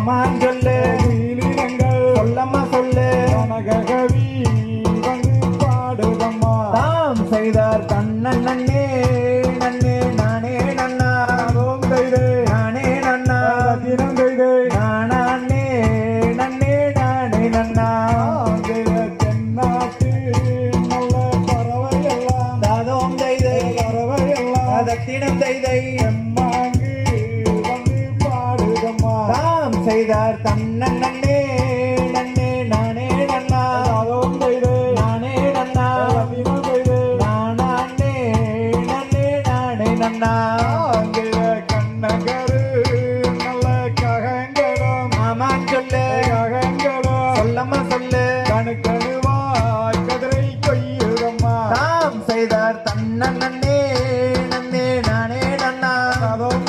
ஆமான் சொல்லு நீலினங்கள் சொல்லம்மா சொல்லு. கனகவி வந்து பாடுதம்மா. தாம் செய்தார் தன்னன் நன்னே நன்னே நானே நன்னா. ஓம் தைதே நானே நன்னா. தினம் தைதே நானே நன்னே நானே நன்னா. தென்னாட்டு நல்ல பறவை எல்லாம் தாதோம் தைதை பறவை எல்லாம் செய்தார் தன்னன் நன்னே நன்னே நானே நன்னா. பாவம் செய்து. நானே நன்னா. அதிகம் செய்து. நானே நன்னே நானே நன்னா. அங்கில கண்ணகரு நல்ல ககங்கரம் மாமா சொல்ல. ககங்கரம் சொல்லம்மா சொல்லு. கணுக்கணுவாய் கதிரை கொய்யுதம்மா. செய்தார் தன்னன் நன்னே நானே நன்னா. பாவம்